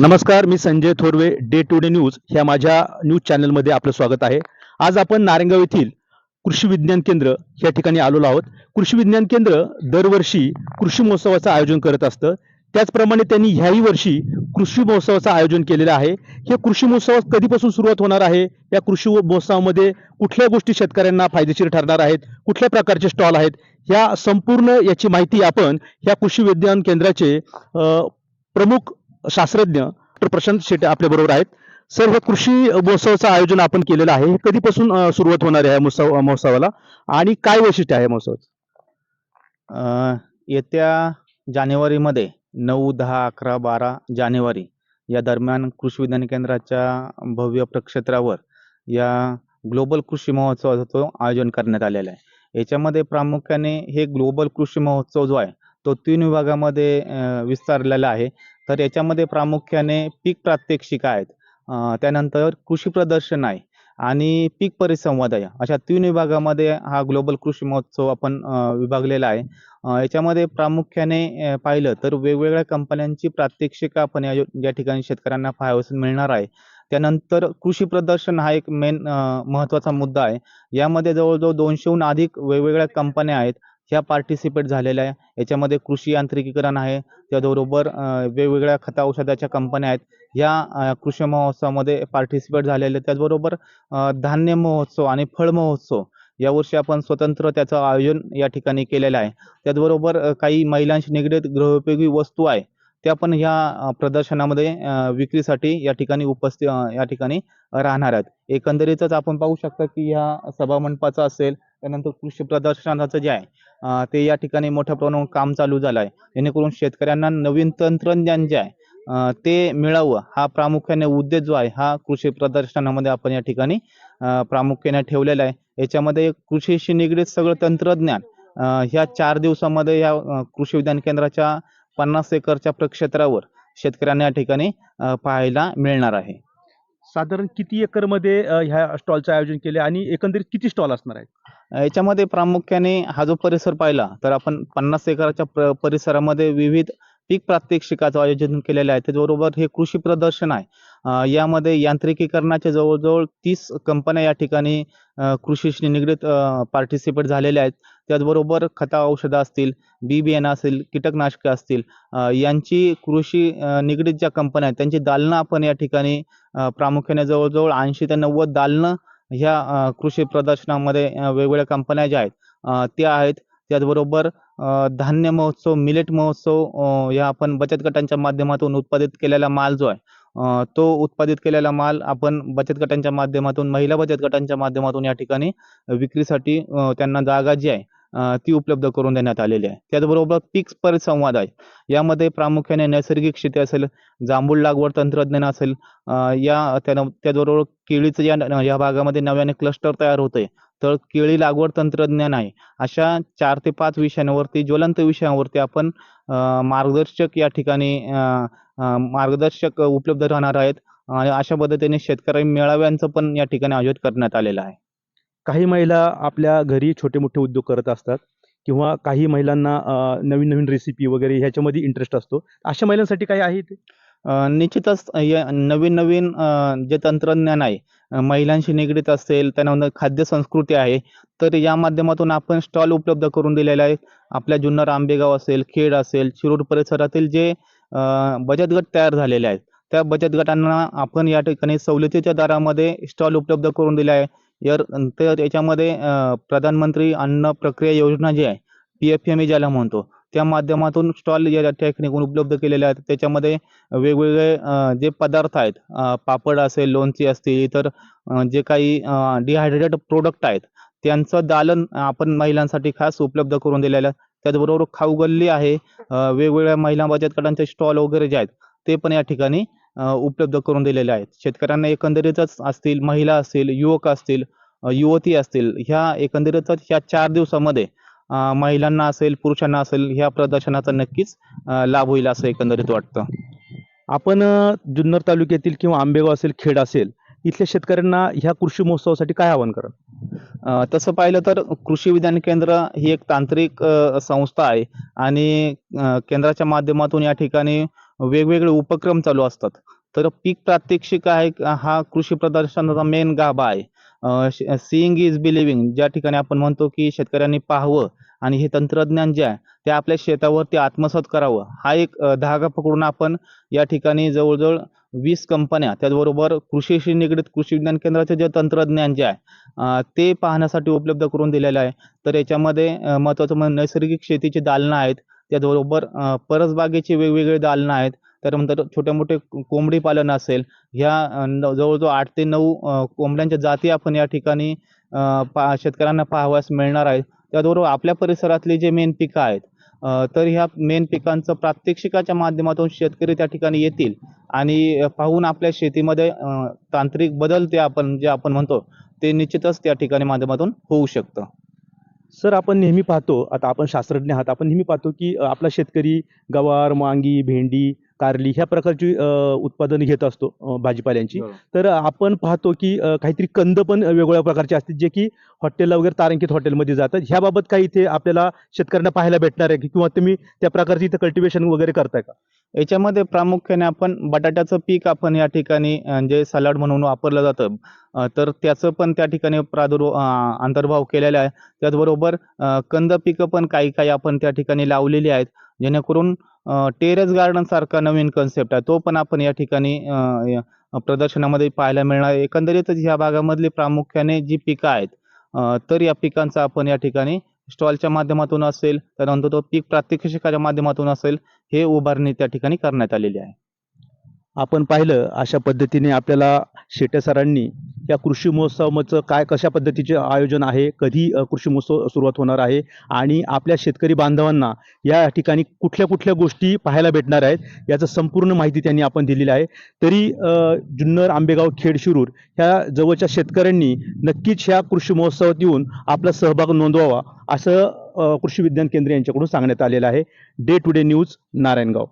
नमस्कार मी Sanjay Thorve day to day news ह्या माझ्या न्यूज चॅनलमध्ये आपलं स्वागत आहे. आज आपण नारायणगाव येथील कृषी विज्ञान केंद्र या ठिकाणी आलेलो आहोत. कृषी विज्ञान केंद्र दरवर्षी कृषी महोत्सवाचं आयोजन करत असतं. त्याचप्रमाणे त्यांनी ह्याही वर्षी कृषी महोत्सवाचं आयोजन केलेलं आहे. हे कृषी महोत्सव कधीपासून सुरुवात होणार आहे? या कृषी महोत्सवामध्ये कुठल्या गोष्टी शेतकऱ्यांना फायदेशीर ठरणार आहेत? कुठल्या प्रकारचे स्टॉल आहेत? ह्या संपूर्ण याची माहिती आपण या कृषी विज्ञान केंद्राचे प्रमुख शास्त्रज्ञ डॉक्टर प्रशांत शेटे आपल्या बरोबर आहेत. सर हे कृषी महोत्सवाचं आयोजन आपण केलेलं आहे. हे कधीपासून सुरुवात होणार आहे महोत्सव महोत्सवाला? आणि काय वैशिष्ट्य आहे महोत्सवाचं? येत्या जानेवारीमध्ये नऊ दहा अकरा बारा जानेवारी या दरम्यान कृषी विज्ञान केंद्राच्या भव्य प्रक्षेत्रावर या ग्लोबल कृषी महोत्सवाचं आयोजन करण्यात आलेलं आहे. याच्यामध्ये प्रामुख्याने हे ग्लोबल कृषी महोत्सव जो आहे तो तीन विभागामध्ये विस्तारलेला आहे. तर याच्यामध्ये प्रामुख्याने पीक प्रात्यक्षिक आहेत. त्यानंतर कृषी प्रदर्शन आहे आणि पीक परिसंवाद आहे. अशा तीन विभागामध्ये हा ग्लोबल कृषी महोत्सव आपण विभागलेला आहे. याच्यामध्ये प्रामुख्याने पाहिलं तर वेगवेगळ्या कंपन्यांची प्रात्यक्षिका आपण या या ठिकाणी शेतकऱ्यांना पाहावयास मिळणार आहे. त्यानंतर कृषी प्रदर्शन हा एक मेन महत्त्वाचा मुद्दा आहे. यामध्ये जवळजवळ दोनशेहून अधिक वेगवेगळ्या कंपन्या आहेत. ह्या पार्टिसिपेट झालेल्या आहे. याच्यामध्ये कृषी यांत्रिकीकरण आहे. त्याचबरोबर वेगवेगळ्या खता औषधाच्या कंपन्या आहेत. या कृषी महोत्सवामध्ये पार्टिसिपेट झालेले त्याचबरोबर धान्य महोत्सव आणि फळ महोत्सव यावर्षी आपण स्वतंत्र त्याचं आयोजन या ठिकाणी केलेलं आहे. त्याचबरोबर काही महिलांशी निगडीत गृहोपयोगी वस्तू आहे. त्या पण ह्या प्रदर्शनामध्ये विक्रीसाठी या ठिकाणी उपस्थित या ठिकाणी राहणार आहेत. एकंदरीतच आपण पाहू शकता की ह्या सभामंडपाचा असेल त्यानंतर कृषी प्रदर्शनाचं जे आहे ते या ठिकाणी मोठ्या प्रमाणावर काम चालू झालं आहे. जेणेकरून शेतकऱ्यांना नवीन तंत्रज्ञान जे आहे ते मिळावं हा प्रामुख्याने उद्देश जो आहे हा कृषी प्रदर्शनामध्ये आपण या ठिकाणी प्रामुख्याने ठेवलेला आहे. याच्यामध्ये कृषीशी निगडीत सगळं तंत्रज्ञान ह्या चार दिवसामध्ये या कृषी विज्ञान केंद्राच्या पन्नास एकरच्या प्रक्षेत्रावर शेतकऱ्यांना या ठिकाणी पाहायला मिळणार आहे. साधारण किती एकरमध्ये ह्या स्टॉलचं आयोजन केले आणि एकंदरीत किती स्टॉल असणार आहेत? याच्यामध्ये प्रामुख्याने हा जो परिसर पाहिला तर आपण पन्नास एकराच्या परिसरामध्ये विविध पीक प्रात्यक्षिकाचं आयोजन केलेलं आहे. त्याचबरोबर हे कृषी प्रदर्शन आहे. यामध्ये यांत्रिकीकरणाच्या जवळजवळ तीस कंपन्या या ठिकाणी कृषीशी निगडीत पार्टिसिपेट झालेल्या आहेत. त्याचबरोबर खता औषधं असतील बी बियाणं असेल कीटकनाशकं असतील यांची कृषी निगडीत ज्या कंपन्या आहेत त्यांची दालनं आपण या ठिकाणी प्रामुख्याने जवळजवळ ऐंशी ते नव्वद दालनं ह्या कृषी प्रदर्शनामध्ये वेगवेगळ्या कंपन्या ज्या आहेत त्या आहेत. त्याचबरोबर धान्य महोत्सव मिलेट महोत्सव या आपण बचत गटांच्या माध्यमातून उत्पादित केलेला माल जो आहे तो उत्पादित केलेला माल आपण बचत गटांच्या माध्यमातून महिला बचत गटांच्या माध्यमातून या ठिकाणी विक्रीसाठी त्यांना जागा जी आहे ती उपलब्ध करून देण्यात आलेली आहे. त्याचबरोबर पीक परिसंवाद आहे. यामध्ये प्रामुख्याने नैसर्गिक शेती असेल जांभूळ लागवड तंत्रज्ञान असेल या त्याचबरोबर केळीचं या या भागामध्ये नव्याने क्लस्टर तयार होतंय. तर केळी लागवड तंत्रज्ञान आहे. अशा चार ते पाच विषयांवरती ज्वलंत विषयांवरती आपण मार्गदर्शक या ठिकाणी मार्गदर्शक उपलब्ध राहणार आहेत. आणि अशा पद्धतीने शेतकरी मेळाव्यांचं पण या ठिकाणी आयोजित करण्यात आलेलं आहे. काही महिला आपल्या घरी छोटे मोठे उद्योग करत असतात किंवा काही महिलांना नवीन नवीन रेसिपी वगैरे ह्याच्यामध्ये इंटरेस्ट असतो. अशा महिलांसाठी काय आहे ते निश्चितच या नवीन नवीन जे तंत्रज्ञान आहे महिलांशी निगडीत असेल त्यानंतर खाद्य संस्कृती आहे तर या माध्यमातून आपण स्टॉल उपलब्ध करून दिलेला आहे. आपल्या जुन्नर आंबेगाव असेल खेड असेल शिरूर परिसरातील जे बचत गट तयार झालेले आहेत त्या बचत गटांना आपण या ठिकाणी सवलतीच्या दरामध्ये स्टॉल उपलब्ध करून दिले आहे. यार तर याच्यामध्ये प्रधानमंत्री अन्न प्रक्रिया योजना जी आहे पी एफ एम ई ज्याला म्हणतो त्या माध्यमातून स्टॉल या ठिकाणी उपलब्ध केलेले आहेत. त्याच्यामध्ये वेगवेगळे जे पदार्थ आहेत पापड असेल लोणची असतील इतर जे काही डिहायड्रेटेड प्रोडक्ट आहेत त्यांचं दालन आपण महिलांसाठी खास उपलब्ध करून दिलेलं आहे. त्याचबरोबर खाऊ गल्ली आहे वेगवेगळ्या महिला बचत गटांचे स्टॉल वगैरे जे आहेत ते पण या ठिकाणी उपलब्ध करून दिलेले आहेत. शेतकऱ्यांना एकंदरीतच असतील महिला असतील युवक असतील युवती असतील ह्या एकंदरीतच ह्या चार दिवसामध्ये महिलांना असेल पुरुषांना असेल ह्या प्रदर्शनाचा नक्कीच लाभ होईल असं एकंदरीत वाटतं. आपण जुन्नर तालुक्यातील किंवा आंबेगाव असेल खेड असेल इथल्या शेतकऱ्यांना ह्या कृषी महोत्सवासाठी काय आवाहन करा तसं पाहिलं तर कृषी विज्ञान केंद्र ही एक तांत्रिक संस्था आहे आणि केंद्राच्या माध्यमातून या ठिकाणी वेगवेगळे उपक्रम चालू असतात. तर पीक प्रात्यक्षिक आहे हा कृषी प्रदर्शनाचा मेन गाभा आहे. सीइंग इज बिलिव्हिंग ज्या ठिकाणी आपण म्हणतो की शेतकऱ्यांनी पाहावं आणि हे तंत्रज्ञान जे आहे ते आपल्या शेतावरती आत्मसात करावं. हा एक धागा पकडून आपण या ठिकाणी जवळजवळ वीस कंपन्या त्याचबरोबर कृषीशी निगडीत कृषी विज्ञान केंद्राचे जे तंत्रज्ञान जे आहे ते पाहण्यासाठी उपलब्ध करून दिलेलं आहे. तर याच्यामध्ये महत्त्वाचं म्हणजे नैसर्गिक शेतीची दालनं आहेत त्याचबरोबर परसबागेचे परसबागेची वेगवेगळी दालनं आहेत. त्यानंतर छोटे मोठे कोंबडी पालन असेल. ह्या न- जवळजवळ आठ ते नऊ कोंबड्यांच्या जाती आपण या ठिकाणी पा शेतकऱ्यांना पाहावयास मिळणार आहे त्याचबरोबर आपल्या परिसरातली जे मेन पिकं आहेत तर ह्या मेन पिकांचं प्रात्यक्षिकाच्या माध्यमातून शेतकरी त्या ठिकाणी येतील आणि पाहून आपल्या शेतीमध्ये तांत्रिक बदल ते आपण जे आपण म्हणतो ते निश्चितच त्या ठिकाणी माध्यमातून होऊ शकतं. सर आपण नेहमी पाहतो आता आपण शास्त्रज्ञ आहात आपण नेहमी पाहतो की आपला शेतकरी गवार वांगी भेंडी कारली ह्या प्रकारची उत्पादने घेत असतो भाजीपाल्यांची. तर आपण पाहतो की काहीतरी कंद पण वेगवेगळ्या प्रकारचे असतील जे की हॉटेलला वगैरे तारांकित हॉटेलमध्ये जातात. ह्याबाबत काही इथे आपल्याला शेतकऱ्यांना पाहायला भेटणार आहे की किंवा तुम्ही त्या प्रकारचे इथं कल्टिवेशन वगैरे करताय का? याच्यामध्ये प्रामुख्याने आपण बटाट्याचं पीक आपण या ठिकाणी जे सलाड म्हणून वापरलं जातं तर त्याचं पण त्या ठिकाणी प्रादुर्भाव अंतर्भाव केलेला आहे. त्याचबरोबर कंद पिकं पण काही काही आपण त्या ठिकाणी लावलेली आहेत जेणेकरून टेरेस गार्डन सारखा नवीन कन्सेप्ट आहे. तो पण आपण या ठिकाणी प्रदर्शनामध्ये पाहायला मिळणार एकंदरीतच ह्या भागामधली प्रामुख्याने जी पिकं आहेत तर या पिकांचा आपण या ठिकाणी स्टॉलच्या माध्यमातून असेल त्यानंतर तो पीक प्रात्यक्षिकाच्या माध्यमातून असेल हे उभारणी त्या ठिकाणी करण्यात आलेली आहे. आपण पाहिलं अशा पद्धतीने आपल्याला शेटे सरांनी या कृषी महोत्सवाचं काय कशा पद्धतीचे आयोजन आहे कधी कृषी महोत्सव सुरुवात होणार आहे आणि आपल्या शेतकरी बांधवांना या ठिकाणी कुठल्या कुठल्या गोष्टी पाहायला भेटणार आहेत याचं संपूर्ण माहिती त्यांनी आपण दिलेली आहे. तरी जुन्नर आंबेगाव खेड शिरूर ह्या जवळच्या शेतकऱ्यांनी नक्कीच ह्या कृषी महोत्सवात येऊन आपला सहभाग नोंदवावा असं कृषी विज्ञान केंद्र यांच्याकडून सांगण्यात आलेलं आहे. Day to day news Narayangaon.